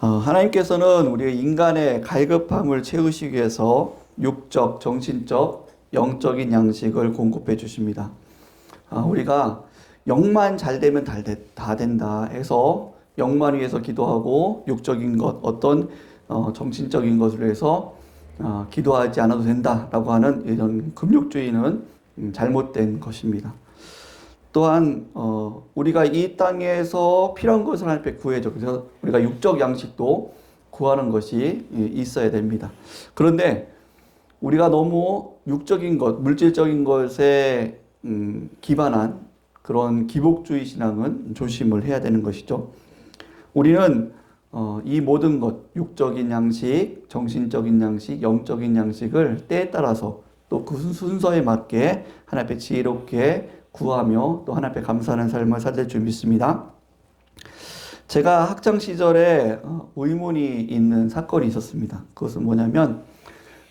어, 하나님께서는 우리 인간의 갈급함을 채우시기 위해서 육적, 정신적, 영적인 양식을 공급해 주십니다. 아, 우리가 영만 잘 되면 다, 된다 해서 영만 위해서 기도하고 육적인 것, 어떤 어, 정신적인 것을 위해서 어, 기도하지 않아도 된다라고 하는 이런 금욕주의는 음, 잘못된 것입니다. 또한 어, 우리가 이 땅에서 필요한 것을 하나님께 구해줘. 그래서 우리가 육적 양식도 구하는 것이 예, 있어야 됩니다. 그런데 우리가 너무 육적인 것, 물질적인 것에 음, 기반한 그런 기복주의 신앙은 조심을 해야 되는 것이죠. 우리는 어, 이 모든 것, 육적인 양식, 정신적인 양식, 영적인 양식을 때에 따라서 또 그 순서에 맞게 하나님 앞에 지혜롭게 구하며 또 하나님 앞에 감사하는 삶을 살릴 줄 믿습니다. 제가 학창 시절에 어, 의문이 있는 사건이 있었습니다. 그것은 뭐냐면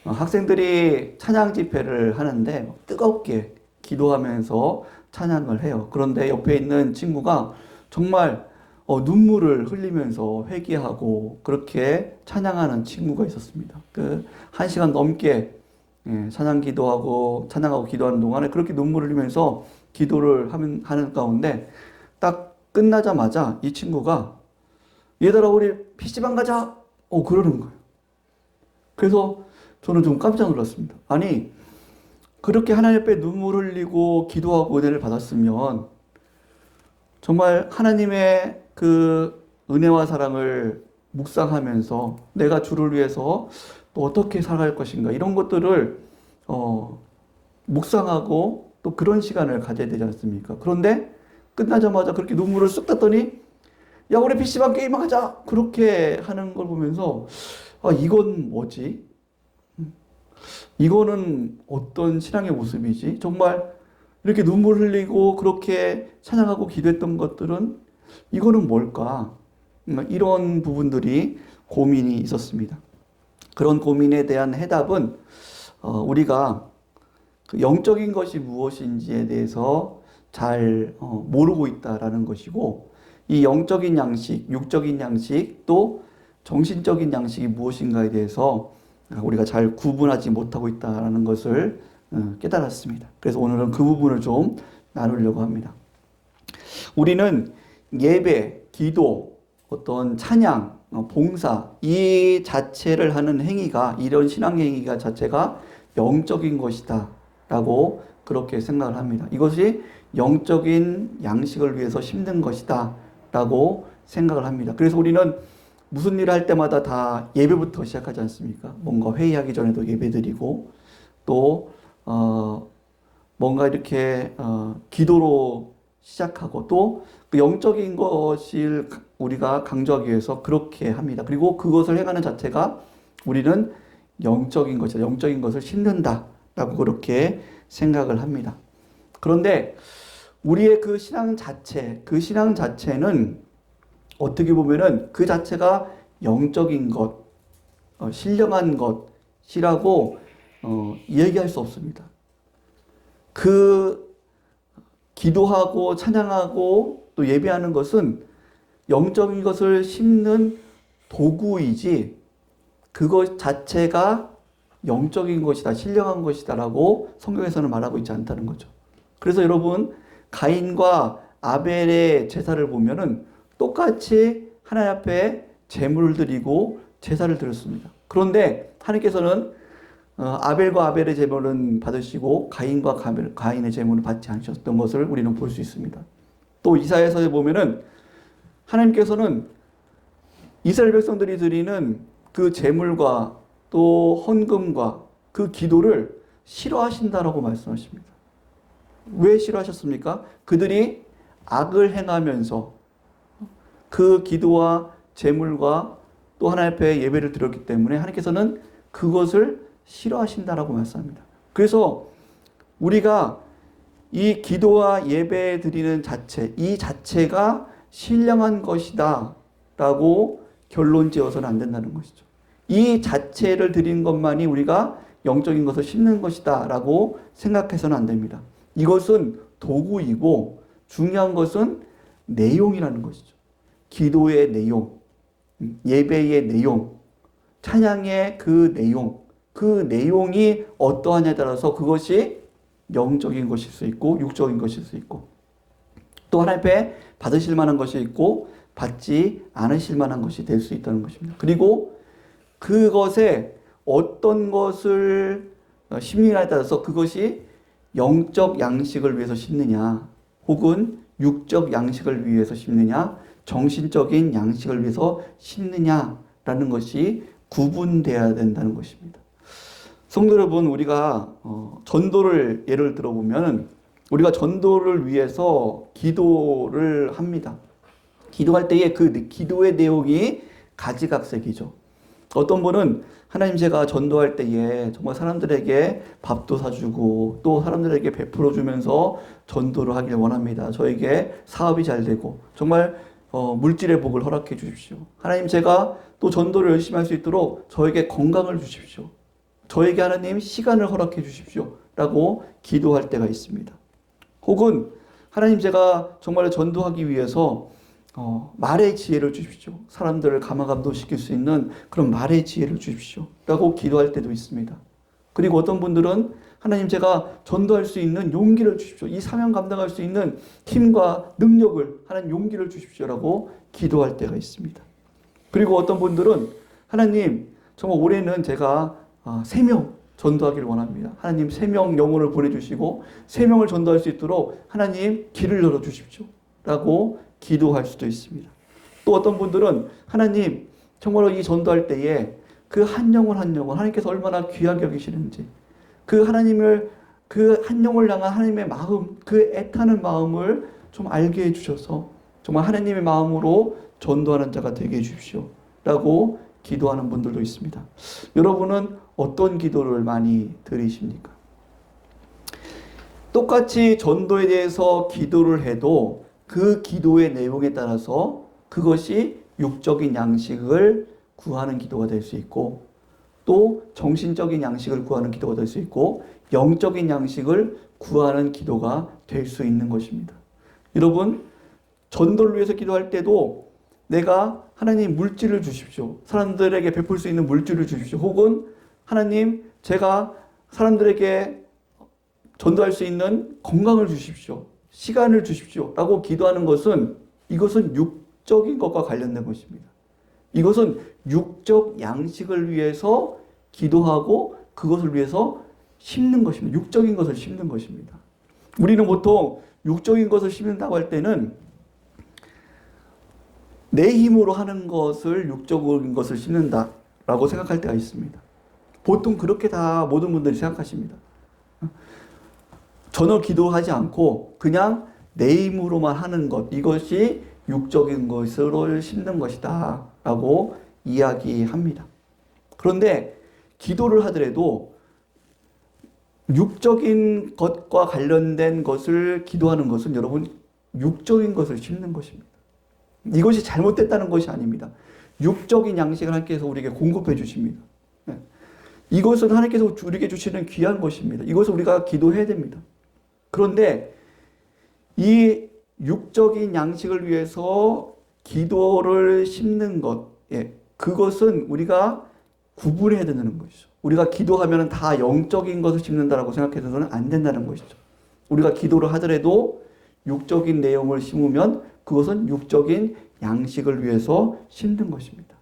어, 학생들이 찬양 집회를 하는데 뜨겁게 기도하면서 찬양을 해요. 그런데 옆에 있는 친구가 정말 어, 눈물을 흘리면서 회개하고 그렇게 찬양하는 친구가 있었습니다. 그 한 시간 넘게 예, 찬양 기도하고 찬양하고 기도하는 동안에 그렇게 눈물을 흘리면서 기도를 하면, 하는 가운데 딱 끝나자마자 이 친구가 얘들아 우리 PC방 가자. 어 그러는 거예요. 그래서 저는 좀 깜짝 놀랐습니다. 아니 그렇게 하나님 앞에 눈물 흘리고 기도하고 은혜를 받았으면 정말 하나님의 그 은혜와 사랑을 묵상하면서 내가 주를 위해서 또 어떻게 살아갈 것인가 이런 것들을 어, 묵상하고 또 그런 시간을 가져야 되지 않습니까? 그런데 끝나자마자 그렇게 눈물을 쑥 땄더니 야 우리 PC방 게임 하자 그렇게 하는 걸 보면서 아 이건 뭐지? 이거는 어떤 신앙의 모습이지? 정말 이렇게 눈물 흘리고 그렇게 찬양하고 기도했던 것들은 이거는 뭘까? 음, 이런 부분들이 고민이 있었습니다. 그런 고민에 대한 해답은 어, 우리가 그 영적인 것이 무엇인지에 대해서 잘 어, 모르고 있다라는 것이고 이 영적인 양식, 육적인 양식 또 정신적인 양식이 무엇인가에 대해서 우리가 잘 구분하지 못하고 있다라는 것을 어, 깨달았습니다. 그래서 오늘은 그 부분을 좀 나누려고 합니다. 우리는 예배, 기도, 어떤 찬양, 어, 봉사 이 자체를 하는 행위가 이런 신앙 행위가 자체가 영적인 것이다 라고 그렇게 생각을 합니다. 이것이 영적인 양식을 위해서 힘든 것이다 라고 생각을 합니다. 그래서 우리는 무슨 일을 할 때마다 다 예배부터 시작하지 않습니까? 뭔가 회의하기 전에도 예배드리고 또 어, 뭔가 이렇게 어, 기도로 시작하고 또 그 영적인 것을 우리가 강조하기 위해서 그렇게 합니다. 그리고 그것을 행하는 자체가 우리는 영적인 것이다. 영적인 것을 심는다 라고 그렇게 생각을 합니다. 그런데 우리의 그 신앙 자체, 그 신앙 자체는 어떻게 보면은 그 자체가 영적인 것, 어, 신령한 것이라고 어, 얘기할 수 없습니다. 그 기도하고 찬양하고 또 예배하는 것은 영적인 것을 심는 도구이지 그것 자체가 영적인 것이다, 신령한 것이다라고 성경에서는 말하고 있지 않다는 거죠. 그래서 여러분 가인과 아벨의 제사를 보면은 똑같이 하나님 앞에 제물을 드리고 제사를 드렸습니다. 그런데 하나님께서는 어, 아벨과 아벨의 제물은 받으시고 가인과 가인의 제물은 받지 않으셨던 것을 우리는 볼 수 있습니다. 또 이사야서에 보면은 하나님께서는 이스라엘 백성들이 드리는 그 제물과 또 헌금과 그 기도를 싫어하신다라고 말씀하십니다. 왜 싫어하셨습니까? 그들이 악을 행하면서 그 기도와 제물과 또 하나님 앞에 예배를 드렸기 때문에 하나님께서는 그것을 싫어하신다라고 말씀합니다. 그래서 우리가 이 기도와 예배 드리는 자체, 이 자체가 신령한 것이다 라고 결론 지어서는 안 된다는 것이죠. 이 자체를 드리는 것만이 우리가 영적인 것을 심는 것이다 라고 생각해서는 안 됩니다. 이것은 도구이고 중요한 것은 내용이라는 것이죠. 기도의 내용, 음, 예배의 내용, 찬양의 그 내용, 그 내용이 어떠하냐에 따라서 그것이 영적인 것일 수 있고 육적인 것일 수 있고 또 하나님 앞에 받으실 만한 것이 있고 받지 않으실 만한 것이 될 수 있다는 것입니다. 그리고 그것에 어떤 것을 어, 심리냐에 따라서 그것이 영적 양식을 위해서 심느냐 혹은 육적 양식을 위해서 심느냐 정신적인 양식을 위해서 심느냐라는 것이 구분돼야 된다는 것입니다. 성도 여러분, 우리가 어, 전도를 예를 들어보면 우리가 전도를 위해서 기도를 합니다. 기도할 때에 그 기도의 내용이 가지각색이죠. 어떤 분은 하나님 제가 전도할 때에 정말 사람들에게 밥도 사주고 또 사람들에게 베풀어 주면서 전도를 하길 원합니다. 저에게 사업이 잘 되고 정말 어, 물질의 복을 허락해 주십시오. 하나님 제가 또 전도를 열심히 할 수 있도록 저에게 건강을 주십시오. 저에게 하나님 시간을 허락해 주십시오. 라고 기도할 때가 있습니다. 혹은 하나님 제가 정말 전도하기 위해서 어, 말의 지혜를 주십시오. 사람들을 감화감동시킬 수 있는 그런 말의 지혜를 주십시오. 라고 기도할 때도 있습니다. 그리고 어떤 분들은 하나님 제가 전도할 수 있는 용기를 주십시오. 이 사명 감당할 수 있는 힘과 능력을 하나님 용기를 주십시오라고 기도할 때가 있습니다. 그리고 어떤 분들은 하나님 정말 올해는 제가 아, 세명 전도하기를 원합니다. 하나님 세 명 영혼을 보내주시고 세 명을 전도할 수 있도록 하나님 길을 열어 주십시오. 라고 기도할 수도 있습니다. 또 어떤 분들은 하나님 정말로 이 전도할 때에 그 한 영혼 한 영혼 하나님께서 얼마나 귀하게 여기시는지 그 하나님을 그 한 영혼을 향한 하나님의 마음 그 애타는 마음을 좀 알게 해주셔서 정말 하나님의 마음으로 전도하는 자가 되게 해주십시오. 라고 기도하는 분들도 있습니다. 여러분은 어떤 기도를 많이 드리십니까? 똑같이 전도에 대해서 기도를 해도 그 기도의 내용에 따라서 그것이 육적인 양식을 구하는 기도가 될 수 있고 또 정신적인 양식을 구하는 기도가 될 수 있고 영적인 양식을 구하는 기도가 될 수 있는 것입니다. 여러분 전도를 위해서 기도할 때도 내가 하나님 물질을 주십시오. 사람들에게 베풀 수 있는 물질을 주십시오. 혹은 하나님 제가 사람들에게 전도할 수 있는 건강을 주십시오. 시간을 주십시오. 라고 기도하는 것은 이것은 육적인 것과 관련된 것입니다. 이것은 육적 양식을 위해서 기도하고 그것을 위해서 심는 것입니다. 육적인 것을 심는 것입니다. 우리는 보통 육적인 것을 심는다고 할 때는 내 힘으로 하는 것을 육적인 것을 심는다라고 생각할 때가 있습니다. 보통 그렇게 다 모든 분들이 생각하십니다. 전혀 기도하지 않고 그냥 내 힘으로만 하는 것 이것이 육적인 것으로 심는 것이다 라고 이야기합니다. 그런데 기도를 하더라도 육적인 것과 관련된 것을 기도하는 것은 여러분 육적인 것을 심는 것입니다. 이것이 잘못됐다는 것이 아닙니다. 육적인 양식을 하나님께서 우리에게 공급해 주십니다. 네. 이것은 하나님께서 우리에게 주시는 귀한 것입니다. 이것을 우리가 기도해야 됩니다. 그런데 이 육적인 양식을 위해서 기도를 심는 것, 예, 그것은 우리가 구분해야 되는 것이죠. 우리가 기도하면 다 영적인 것을 심는다라고 생각해서는 안 된다는 것이죠. 우리가 기도를 하더라도 육적인 내용을 심으면 그것은 육적인 양식을 위해서 심는 것입니다.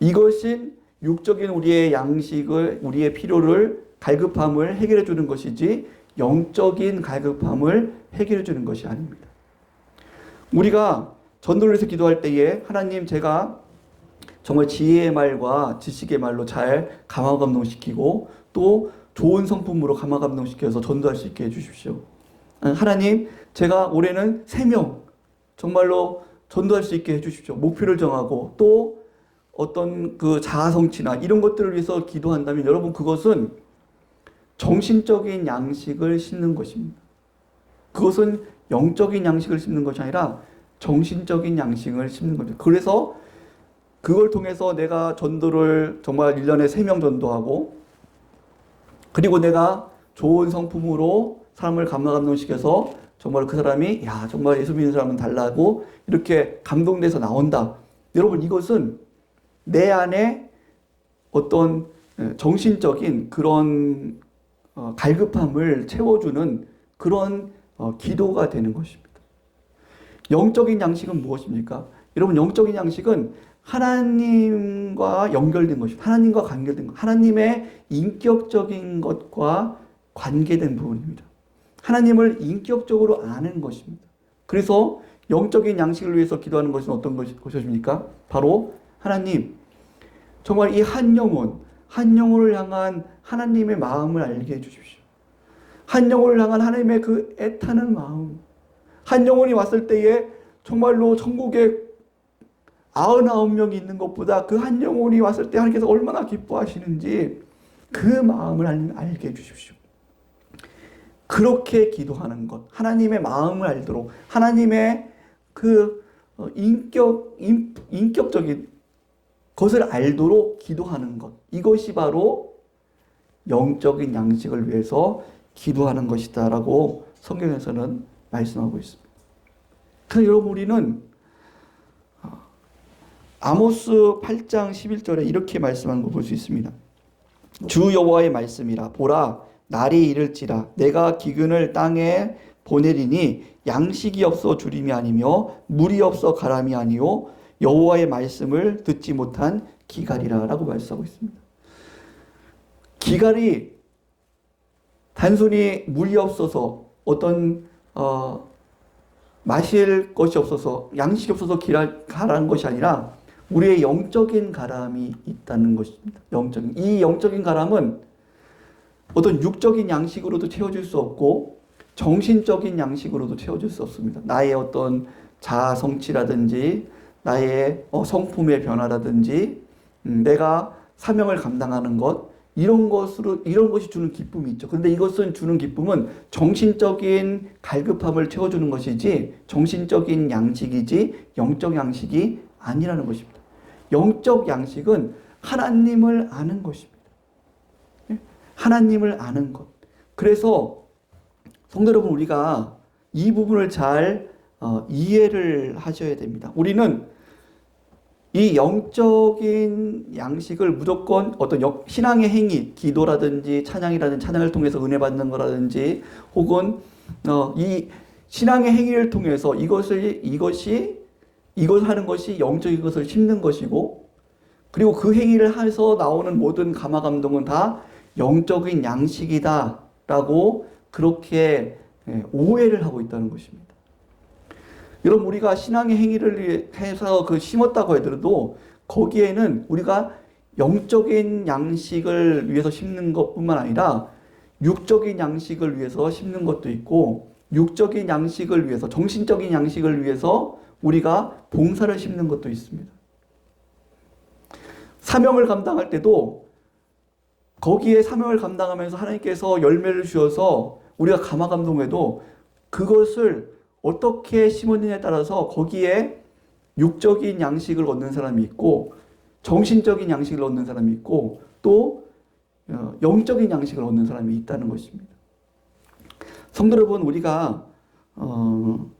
이것이 육적인 우리의 양식을, 우리의 필요를, 갈급함을 해결해 주는 것이지 영적인 갈급함을 해결해 주는 것이 아닙니다. 우리가 전도를 해서 기도할 때에 하나님 제가 정말 지혜의 말과 지식의 말로 잘 감화 감동시키고 또 좋은 성품으로 감화 감동시켜서 전도할 수 있게 해 주십시오. 하나님 제가 올해는 3명 정말로 전도할 수 있게 해 주십시오. 목표를 정하고 또 어떤 그 자아 성취나 이런 것들을 위해서 기도한다면 여러분 그것은 정신적인 양식을 심는 것입니다. 그것은 영적인 양식을 심는 것이 아니라 정신적인 양식을 심는 거죠. 그래서 그걸 통해서 내가 전도를 정말 1년에 3명 전도하고 그리고 내가 좋은 성품으로 사람을 감동시켜서 정말 그 사람이 야 정말 예수 믿는 사람은 달라고 이렇게 감동돼서 나온다. 여러분 이것은 내 안에 어떤 에, 정신적인 그런 어, 갈급함을 채워주는 그런 어, 기도가 되는 것입니다. 영적인 양식은 무엇입니까? 여러분 영적인 양식은 하나님과 연결된 것입니다. 하나님과 관계된 것. 하나님의 인격적인 것과 관계된 부분입니다. 하나님을 인격적으로 아는 것입니다. 그래서 영적인 양식을 위해서 기도하는 것은 어떤 것이- 것입니까? 바로 하나님, 정말 이 한 영혼, 한 영혼을 향한 하나님의 마음을 알게 해주십시오. 한 영혼을 향한 하나님의 그 애타는 마음. 한 영혼이 왔을 때에 정말로 천국에 아흔아홉 명이 있는 것보다 그 한 영혼이 왔을 때 하나님께서 얼마나 기뻐하시는지 그 마음을 알게 해주십시오. 그렇게 기도하는 것, 하나님의 마음을 알도록 하나님의 그 어, 인격 인, 인격적인 것을 알도록 기도하는 것 이것이 바로 영적인 양식을 위해서 기도하는 것이다라고 성경에서는 말씀하고 있습니다. 그래서 여러분 우리는 어, 아모스 8장 11절에 이렇게 말씀하는 걸 볼 수 있습니다. 주 여호와의 말씀이라 보라 날이 이를지라 내가 기근을 땅에 보내리니 양식이 없어 주림이 아니며 물이 없어 가람이 아니요 여호와의 말씀을 듣지 못한 기갈이라라고 말씀하고 있습니다. 기갈이 단순히 물이 없어서 어떤 어, 마실 것이 없어서 양식이 없어서 기랄, 가라는 것이 아니라 우리의 영적인 가람이 있다는 것입니다. 영적인 이 영적인 가람은 어떤 육적인 양식으로도 채워질 수 없고 정신적인 양식으로도 채워질 수 없습니다. 나의 어떤 자아 성취라든지 나의 어, 성품의 변화라든지 음, 내가 사명을 감당하는 것 이런 것으로 이런 것이 주는 기쁨이 있죠. 그런데 이것은 주는 기쁨은 정신적인 갈급함을 채워주는 것이지 정신적인 양식이지 영적 양식이 아니라는 것입니다. 영적 양식은 하나님을 아는 것입니다. 예? 하나님을 아는 것. 그래서 성도 여러분 우리가 이 부분을 잘 어, 이해를 하셔야 됩니다. 우리는 이 영적인 양식을 무조건 어떤 영- 신앙의 행위, 기도라든지 찬양이라든지 찬양을 통해서 은혜 받는 거라든지 혹은 어, 이 신앙의 행위를 통해서 이것을 이것이 이걸 하는 것이 영적인 것을 심는 것이고 그리고 그 행위를 해서 나오는 모든 감화 감동은 다 영적인 양식이다라고 그렇게 예, 오해를 하고 있다는 것입니다. 여러분 우리가 신앙의 행위를 해서 그 심었다고 하더라도 거기에는 우리가 영적인 양식을 위해서 심는 것뿐만 아니라 육적인 양식을 위해서 심는 것도 있고 육적인 양식을 위해서 정신적인 양식을 위해서 우리가 봉사를 심는 것도 있습니다. 사명을 감당할 때도 거기에 사명을 감당하면서 하나님께서 열매를 주셔서 우리가 감화 감동해도 그것을 어떻게 심었느냐에 따라서 거기에 육적인 양식을 얻는 사람이 있고 정신적인 양식을 얻는 사람이 있고 또 어, 영적인 양식을 얻는 사람이 있다는 것입니다. 성도 여러분 우리가 어,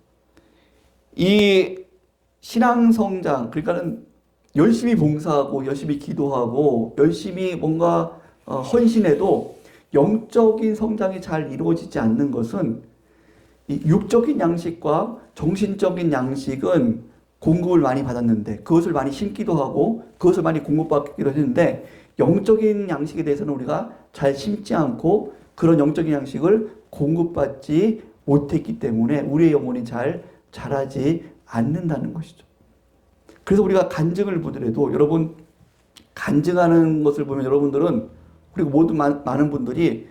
이 신앙 성장 그러니까는 열심히 봉사하고 열심히 기도하고 열심히 뭔가 어, 헌신해도 영적인 성장이 잘 이루어지지 않는 것은 이 육적인 양식과 정신적인 양식은 공급을 많이 받았는데 그것을 많이 심기도 하고 그것을 많이 공급받기도 했는데 영적인 양식에 대해서는 우리가 잘 심지 않고 그런 영적인 양식을 공급받지 못했기 때문에 우리의 영혼이 잘 자라지 않는다는 것이죠. 그래서 우리가 간증을 보더라도 여러분 간증하는 것을 보면 여러분들은 그리고 모든 많- 많은 분들이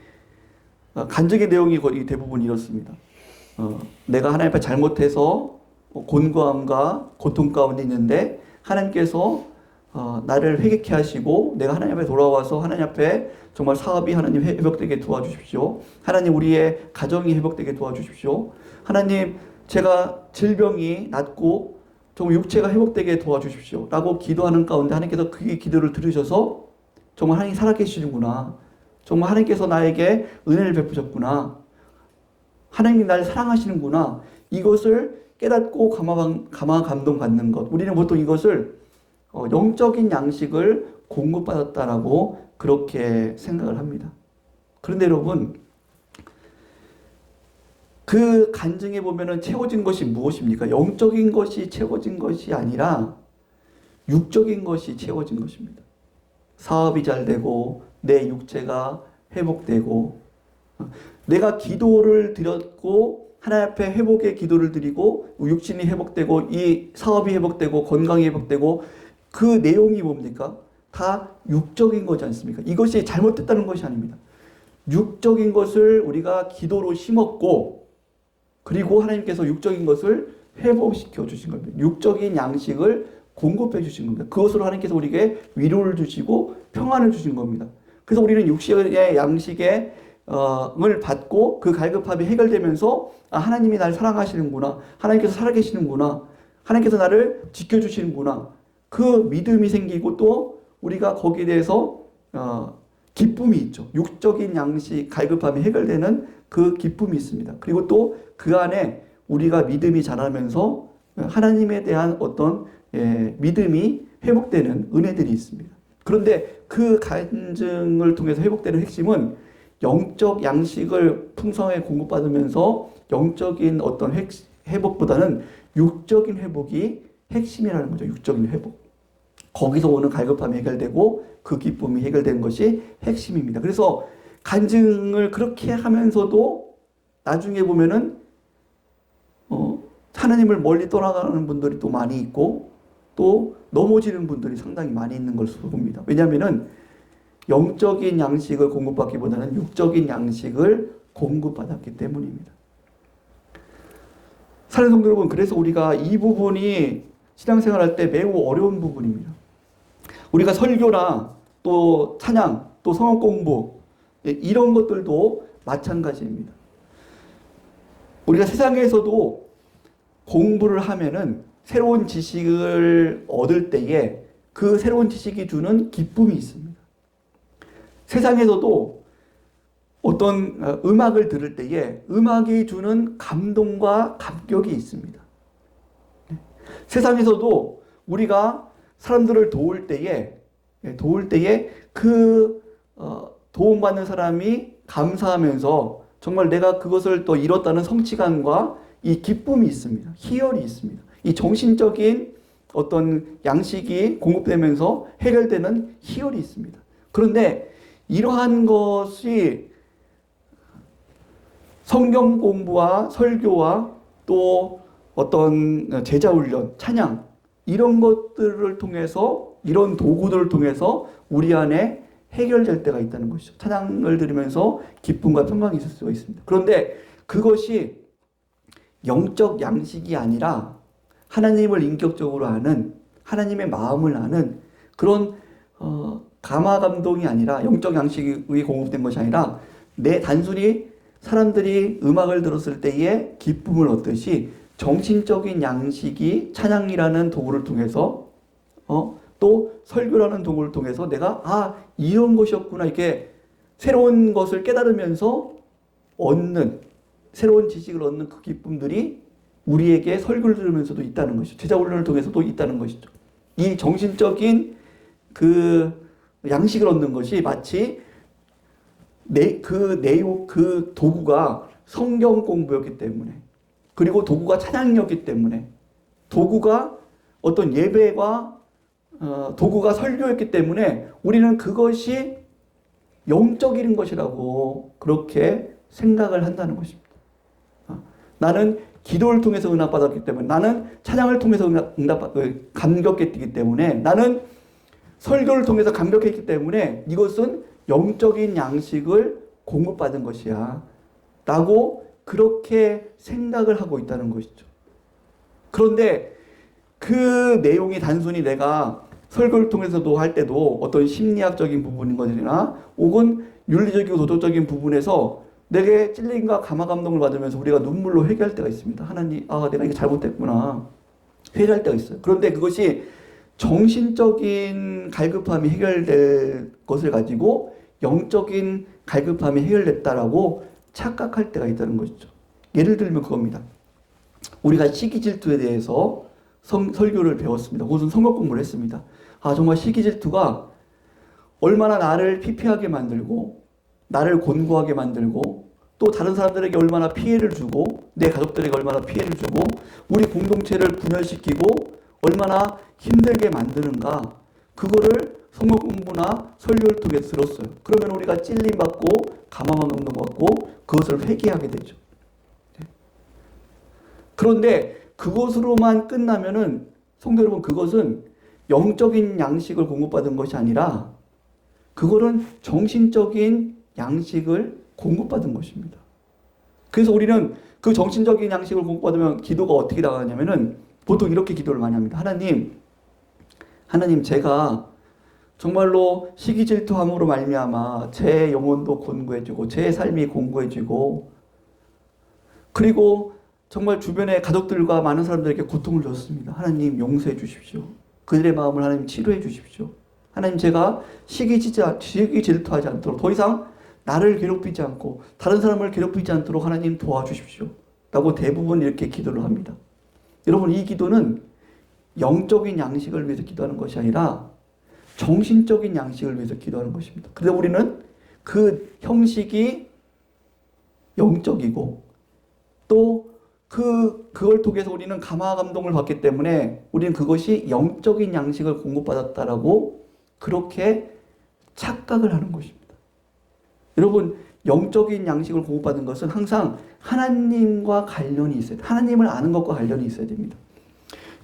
어, 간증의 내용이 거의 대부분 이렇습니다. 어, 내가 하나님 앞에 잘못해서 뭐 곤고함과 고통 가운데 있는데 하나님께서 어, 나를 회개케 하시고 내가 하나님 앞에 돌아와서 하나님 앞에 정말 사업이 하나님 회- 회복되게 도와주십시오. 하나님 우리의 가정이 회복되게 도와주십시오. 하나님 제가 질병이 낫고 정말 육체가 회복되게 도와주십시오. 라고 기도하는 가운데 하나님께서 그 기도를 들으셔서 정말 하나님 살아계시는구나. 정말 하나님께서 나에게 은혜를 베푸셨구나. 하나님이 나를 사랑하시는구나. 이것을 깨닫고 감화, 감화 감동 받는 것. 우리는 보통 이것을 어, 영적인 양식을 공급받았다라고 그렇게 생각을 합니다. 그런데 여러분 그 간증에 보면은 채워진 것이 무엇입니까? 영적인 것이 채워진 것이 아니라 육적인 것이 채워진 것입니다. 사업이 잘 되고 내 육체가 회복되고 내가 기도를 드렸고 하나님 앞에 회복의 기도를 드리고 육신이 회복되고 이 사업이 회복되고 건강이 회복되고 그 내용이 뭡니까? 다 육적인 거지 않습니까? 이것이 잘못됐다는 것이 아닙니다. 육적인 것을 우리가 기도로 심었고 그리고 하나님께서 육적인 것을 회복시켜 주신 겁니다. 육적인 양식을 공급해 주신 겁니다. 그것으로 하나님께서 우리에게 위로를 주시고 평안을 주신 겁니다. 그래서 우리는 육신의 양식의 어, 을 받고 그 갈급함이 해결되면서 아, 하나님이 나를 사랑하시는구나. 하나님께서 살아계시는구나. 하나님께서 나를 지켜주시는구나. 그 믿음이 생기고 또 우리가 거기에 대해서 어, 기쁨이 있죠. 육적인 양식, 갈급함이 해결되는 그 기쁨이 있습니다. 그리고 또 그 안에 우리가 믿음이 자라면서 하나님에 대한 어떤 예, 믿음이 회복되는 은혜들이 있습니다. 그런데 그 간증을 통해서 회복되는 핵심은 영적 양식을 풍성하게 공급받으면서 영적인 어떤 획, 회복보다는 육적인 회복이 핵심이라는 거죠. 육적인 회복. 거기서 오는 갈급함이 해결되고 그 기쁨이 해결되는 것이 핵심입니다. 그래서 간증을 그렇게 하면서도 나중에 보면은 어, 하나님을 멀리 떠나가는 분들이 또 많이 있고 또 넘어지는 분들이 상당히 많이 있는 것으로 봅니다. 왜냐하면은 영적인 양식을 공급받기보다는 육적인 양식을 공급받았기 때문입니다. 사는 성도 여러분, 그래서 우리가 이 부분이 신앙생활 할때 매우 어려운 부분입니다. 우리가 설교나 또 찬양, 또 성역 공부, 예, 이런 것들도 마찬가지입니다. 우리가 세상에서도 공부를 하면은 새로운 지식을 얻을 때에 그 새로운 지식이 주는 기쁨이 있습니다. 세상에서도 어떤 어, 음악을 들을 때에 음악이 주는 감동과 감격이 있습니다. 네. 세상에서도 우리가 사람들을 도울 때에 예, 도울 때에 그 어, 도움받는 사람이 감사하면서 정말 내가 그것을 또 이뤘다는 성취감과 이 기쁨이 있습니다. 희열이 있습니다. 이 정신적인 어떤 양식이 공급되면서 해결되는 희열이 있습니다. 그런데 이러한 것이 성경 공부와 설교와 또 어떤 제자 훈련, 찬양 이런 것들을 통해서 이런 도구들을 통해서 우리 안에 해결될 때가 있다는 것이죠. 찬양을 들으면서 기쁨과 평강이 있을 수가 있습니다. 그런데 그것이 영적 양식이 아니라 하나님을 인격적으로 아는 하나님의 마음을 아는 그런 어, 감화 감동이 아니라 영적 양식이 공급된 것이 아니라 내 단순히 사람들이 음악을 들었을 때의 기쁨을 얻듯이 정신적인 양식이 찬양이라는 도구를 통해서 어, 또 설교라는 도구를 통해서 내가 아 이런 것이었구나 이렇게 새로운 것을 깨달으면서 얻는 새로운 지식을 얻는 그 기쁨들이 우리에게 설교를 들으면서도 있다는 것이죠. 제자 훈련을 통해서도 있다는 것이죠. 이 정신적인 그 양식을 얻는 것이 마치 내, 그 내용, 그 도구가 성경 공부였기 때문에 그리고 도구가 찬양이었기 때문에 도구가 어떤 예배와 어, 도구가 설교였기 때문에 우리는 그것이 영적인 것이라고 그렇게 생각을 한다는 것입니다. 어, 나는 기도를 통해서 응답받았기 때문에 나는 찬양을 통해서 응답, 어, 감격했기 때문에 나는 설교를 통해서 감격했기 때문에 이것은 영적인 양식을 공급받은 것이야. 라고 그렇게 생각을 하고 있다는 것이죠. 그런데 그 내용이 단순히 내가 설교를 통해서도 할 때도 어떤 심리학적인 부분인 것이나 혹은 윤리적이고 도덕적인 부분에서 내게 찔림과 감화 감동을 받으면서 우리가 눈물로 회개할 때가 있습니다. 하나님, 아, 내가 이게 잘못됐구나. 회개할 때가 있어요. 그런데 그것이 정신적인 갈급함이 해결될 것을 가지고 영적인 갈급함이 해결됐다라고 착각할 때가 있다는 것이죠. 예를 들면 그겁니다. 우리가 시기 질투에 대해서 성, 설교를 배웠습니다. 혹은 성격 공부를 했습니다. 아 정말 시기 질투가 얼마나 나를 피폐하게 만들고 나를 곤고하게 만들고 또 다른 사람들에게 얼마나 피해를 주고 내 가족들에게 얼마나 피해를 주고 우리 공동체를 분열시키고 얼마나 힘들게 만드는가 그거를 성경 공부나 설교를 통해서 들었어요. 그러면 우리가 찔림 받고 감화만 감동 받고 그것을 회개하게 되죠. 네. 그런데 그것으로만 끝나면은 성도 여러분 그것은 영적인 양식을 공급받은 것이 아니라 그거는 정신적인 양식을 공급받은 것입니다. 그래서 우리는 그 정신적인 양식을 공급받으면 기도가 어떻게 나가냐면은 보통 이렇게 기도를 많이 합니다. 하나님, 하나님 제가 정말로 시기 질투함으로 말미암아 제 영혼도 곤고해지고 제 삶이 곤고해지고 그리고 정말 주변의 가족들과 많은 사람들에게 고통을 줬습니다. 하나님 용서해 주십시오. 그들의 마음을 하나님 치료해 주십시오. 하나님 제가 시기 질투하지 않도록 더 이상 나를 괴롭히지 않고 다른 사람을 괴롭히지 않도록 하나님 도와주십시오. 라고 대부분 이렇게 기도를 합니다. 여러분 이 기도는 영적인 양식을 위해서 기도하는 것이 아니라 정신적인 양식을 위해서 기도하는 것입니다. 그런데 우리는 그 형식이 영적이고 또 그, 그걸 통해서 우리는 감화 감동을 받기 때문에 우리는 그것이 영적인 양식을 공급받았다라고 그렇게 착각을 하는 것입니다. 여러분, 영적인 양식을 공급받는 것은 항상 하나님과 관련이 있어야 돼요. 하나님을 아는 것과 관련이 있어야 됩니다.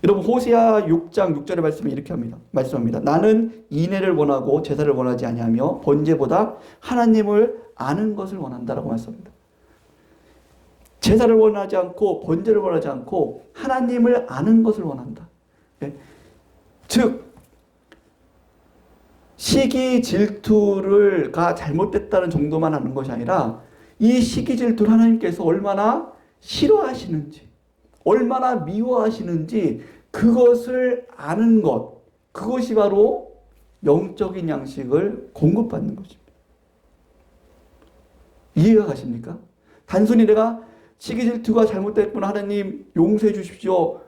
여러분, 호세아 6장 6절의 말씀을 이렇게 합니다. 말씀합니다. 나는 인애를 원하고 제사를 원하지 아니하며 번제보다 하나님을 아는 것을 원한다라고 말씀합니다. 제사를 원하지 않고 번제를 원하지 않고 하나님을 아는 것을 원한다. 예? 즉 시기 질투를가 잘못됐다는 정도만 하는 것이 아니라 이 시기 질투를 하나님께서 얼마나 싫어하시는지 얼마나 미워하시는지 그것을 아는 것 그것이 바로 영적인 양식을 공급받는 것입니다. 이해가 가십니까? 단순히 내가 시기 질투가 잘못됐구나 하나님 용서해 주십시오.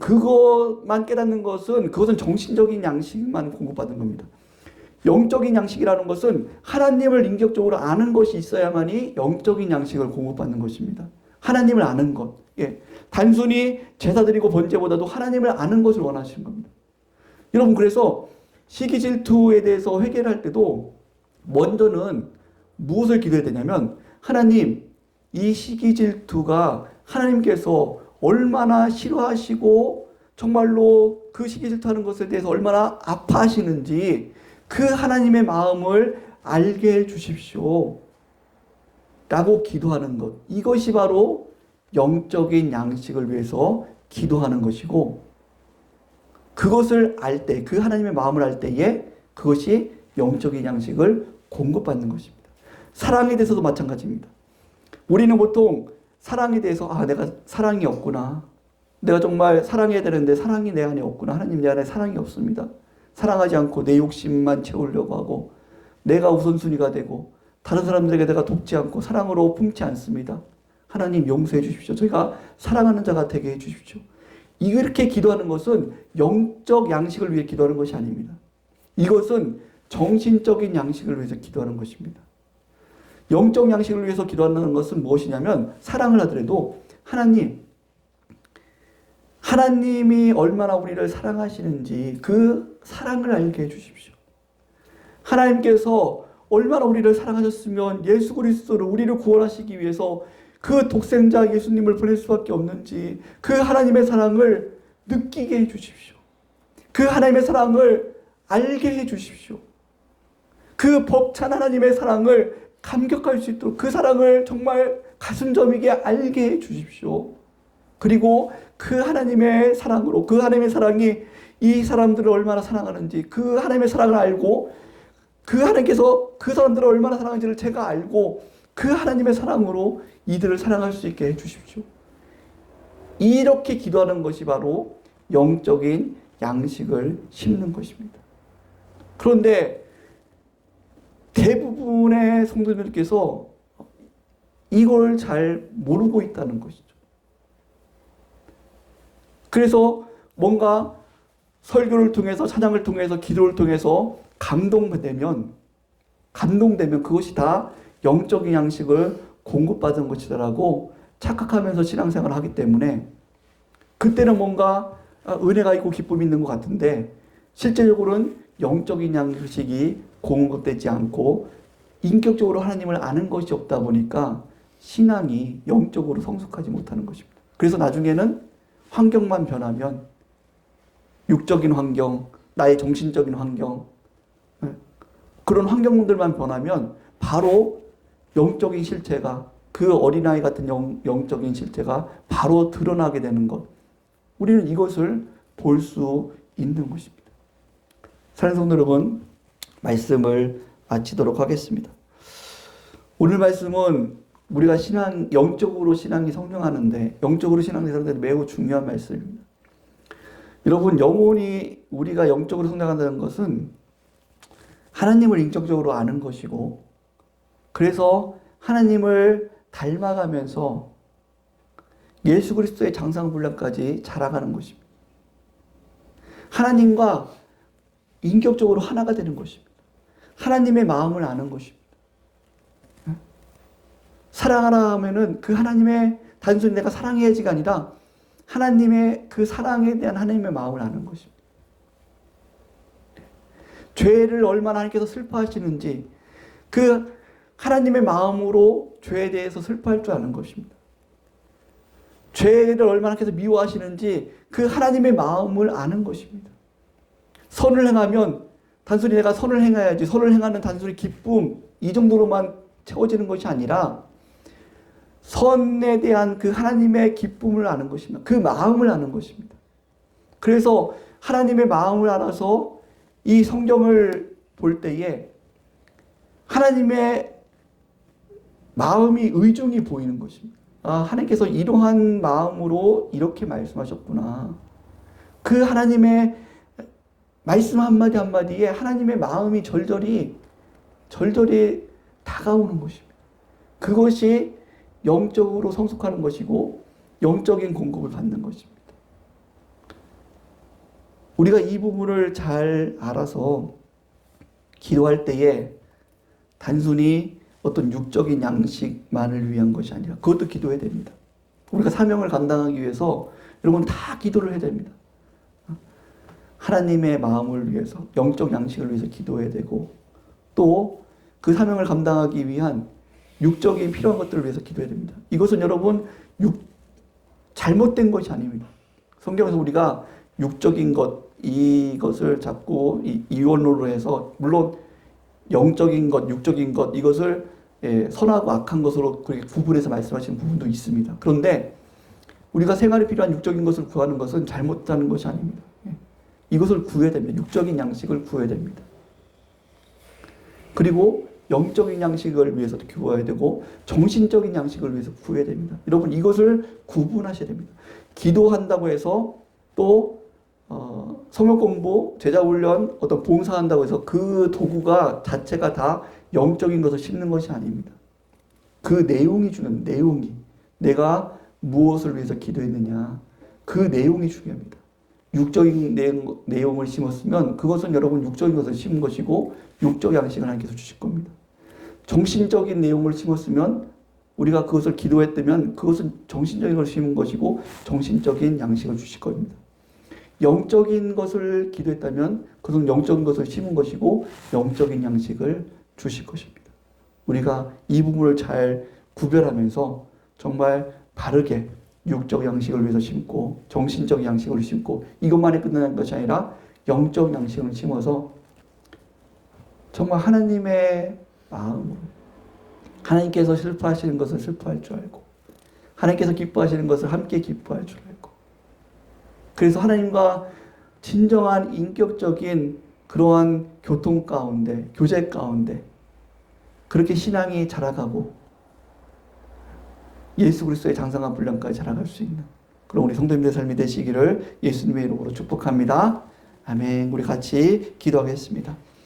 그것만 깨닫는 것은 그것은 정신적인 양식만 공급받은 겁니다. 영적인 양식이라는 것은 하나님을 인격적으로 아는 것이 있어야만이 영적인 양식을 공급받는 것입니다. 하나님을 아는 것. 예. 단순히 제사 드리고 번제보다도 하나님을 아는 것을 원하시는 겁니다. 여러분 그래서 시기 질투에 대해서 회개를 할 때도 먼저는 무엇을 기도해야 되냐면 하나님 이 시기 질투가 하나님께서 얼마나 싫어하시고 정말로 그 시기 질투하는 것에 대해서 얼마나 아파하시는지 그 하나님의 마음을 알게 해 주십시오. 라고 기도하는 것. 이것이 바로 영적인 양식을 위해서 기도하는 것이고, 그것을 알 때, 그 하나님의 마음을 알 때에 그것이 영적인 양식을 공급받는 것입니다. 사랑에 대해서도 마찬가지입니다. 우리는 보통 사랑에 대해서, 아, 내가 사랑이 없구나. 내가 정말 사랑해야 되는데 사랑이 내 안에 없구나. 하나님 내 안에 사랑이 없습니다. 사랑하지 않고 내 욕심만 채우려고 하고 내가 우선순위가 되고 다른 사람들에게 내가 돕지 않고 사랑으로 품지 않습니다. 하나님 용서해 주십시오. 저희가 사랑하는 자가 되게 해 주십시오. 이렇게 기도하는 것은 영적 양식을 위해 기도하는 것이 아닙니다. 이것은 정신적인 양식을 위해서 기도하는 것입니다. 영적 양식을 위해서 기도하는 것은 무엇이냐면 사랑을 하더라도 하나님 하나님이 얼마나 우리를 사랑하시는지 그 사랑을 알게 해주십시오. 하나님께서 얼마나 우리를 사랑하셨으면 예수 그리스도를 우리를 구원하시기 위해서 그 독생자 예수님을 보낼 수밖에 없는지 그 하나님의 사랑을 느끼게 해 주십시오. 그 하나님의 사랑을 알게 해 주십시오. 그 벅찬 하나님의 사랑을 감격할 수 있도록 그 사랑을 정말 가슴 저미게 알게 해 주십시오. 그리고 그 하나님의 사랑으로 그 하나님의 사랑이 이 사람들을 얼마나 사랑하는지 그 하나님의 사랑을 알고 그 하나님께서 그 사람들을 얼마나 사랑하는지를 제가 알고 그 하나님의 사랑으로 이들을 사랑할 수 있게 해 주십시오. 이렇게 기도하는 것이 바로 영적인 양식을 심는 것입니다. 그런데 대부분의 성도들께서 이걸 잘 모르고 있다는 것이죠. 그래서 뭔가 설교를 통해서 찬양을 통해서 기도를 통해서 감동되면 감동되면 그것이 다 영적인 양식을 공급받은 것이다라고 착각하면서 신앙생활을 하기 때문에 그때는 뭔가 아, 은혜가 있고 기쁨이 있는 것 같은데 실제적으로는 영적인 양식이 공급되지 않고 인격적으로 하나님을 아는 것이 없다 보니까 신앙이 영적으로 성숙하지 못하는 것입니다. 그래서 나중에는 환경만 변하면 육적인 환경, 나의 정신적인 환경, 예, 그런 환경들만 변하면 바로 영적인 실체가 그 어린아이 같은 영, 영적인 실체가 바로 드러나게 되는 것. 우리는 이것을 볼 수 있는 것입니다. 사랑하는 성도 여러분, 말씀을 마치도록 하겠습니다. 오늘 말씀은 우리가 신앙, 영적으로 신앙이 성장하는데, 영적으로 신앙이 성장하는데 매우 중요한 말씀입니다. 여러분, 영혼이 우리가 영적으로 성장한다는 것은 하나님을 인격적으로 아는 것이고, 그래서 하나님을 닮아가면서 예수 그리스도의 장상분량까지 자라가는 것입니다. 하나님과 인격적으로 하나가 되는 것입니다. 하나님의 마음을 아는 것입니다. 사랑하라 하면은 그 하나님의 단순히 내가 사랑해야지가 아니라 하나님의 그 사랑에 대한 하나님의 마음을 아는 것입니다. 죄를 얼마나 하나님께서 슬퍼하시는지 그 하나님의 마음으로 죄에 대해서 슬퍼할 줄 아는 것입니다. 죄를 얼마나 하나님께서 미워하시는지 그 하나님의 마음을 아는 것입니다. 선을 행하면 단순히 내가 선을 행해야지 선을 행하는 단순히 기쁨 이 정도로만 채워지는 것이 아니라 선에 대한 그 하나님의 기쁨을 아는 것입니다. 그 마음을 아는 것입니다. 그래서 하나님의 마음을 알아서 이 성경을 볼 때에 하나님의 마음이 의중이 보이는 것입니다. 아, 하나님께서 이러한 마음으로 이렇게 말씀하셨구나. 그 하나님의 말씀 한마디 한마디에 하나님의 마음이 절절히, 절절히 다가오는 것입니다. 그것이 영적으로 성숙하는 것이고, 영적인 공급을 받는 것입니다. 우리가 이 부분을 잘 알아서 기도할 때에 단순히 어떤 육적인 양식만을 위한 것이 아니라 그것도 기도해야 됩니다. 우리가 사명을 감당하기 위해서 여러분 다 기도를 해야 됩니다. 하나님의 마음을 위해서 영적 양식을 위해서 기도해야 되고 또 그 사명을 감당하기 위한 육적인 필요한 것들을 위해서 기도해야 됩니다. 이것은 여러분 육 잘못된 것이 아닙니다. 성경에서 우리가 육적인 것 이것을 잡고 이원론으로 해서 물론 영적인 것, 육적인 것 이것을 예, 선하고 악한 것으로 그렇게 구분해서 말씀하시는 부분도 있습니다. 그런데 우리가 생활에 필요한 육적인 것을 구하는 것은 잘못하는 것이 아닙니다. 예. 이것을 구해야 됩니다. 육적인 양식을 구해야 됩니다. 그리고 영적인 양식을 위해서도 구해야 되고 정신적인 양식을 위해서 구해야 됩니다. 여러분 이것을 구분하셔야 됩니다. 기도한다고 해서 또 어, 성역 공부, 제자 훈련, 어떤 봉사한다고 해서 그 도구가 자체가 다 영적인 것을 심는 것이 아닙니다. 그 내용이 중요합니다. 내용이. 내가 무엇을 위해서 기도했느냐. 그 내용이 중요합니다. 육적인 내용, 내용을 심었으면 그것은 여러분 육적인 것을 심은 것이고 육적 양식을 하나님께서 주실 겁니다. 정신적인 내용을 심었으면 우리가 그것을 기도했다면 그것은 정신적인 것을 심은 것이고 정신적인 양식을 주실 겁니다. 영적인 것을 기도했다면 그것은 영적인 것을 심은 것이고 영적인 양식을 주실 것입니다. 우리가 이 부분을 잘 구별하면서 정말 바르게 육적 양식을 위해서 심고 정신적 양식을 심고 이것만에 끝나는 것이 아니라 영적 양식을 심어서 정말 하나님의 마음으로 하나님께서 슬퍼하시는 것을 슬퍼할 줄 알고 하나님께서 기뻐하시는 것을 함께 기뻐할 줄 알고 그래서 하나님과 진정한 인격적인 그러한 교통 가운데, 교제 가운데 그렇게 신앙이 자라가고 예수 그리스도의 장성한 분량까지 자라갈 수 있는 그런 우리 성도님들의 삶이 되시기를 예수님의 이름으로 축복합니다. 아멘. 우리 같이 기도하겠습니다.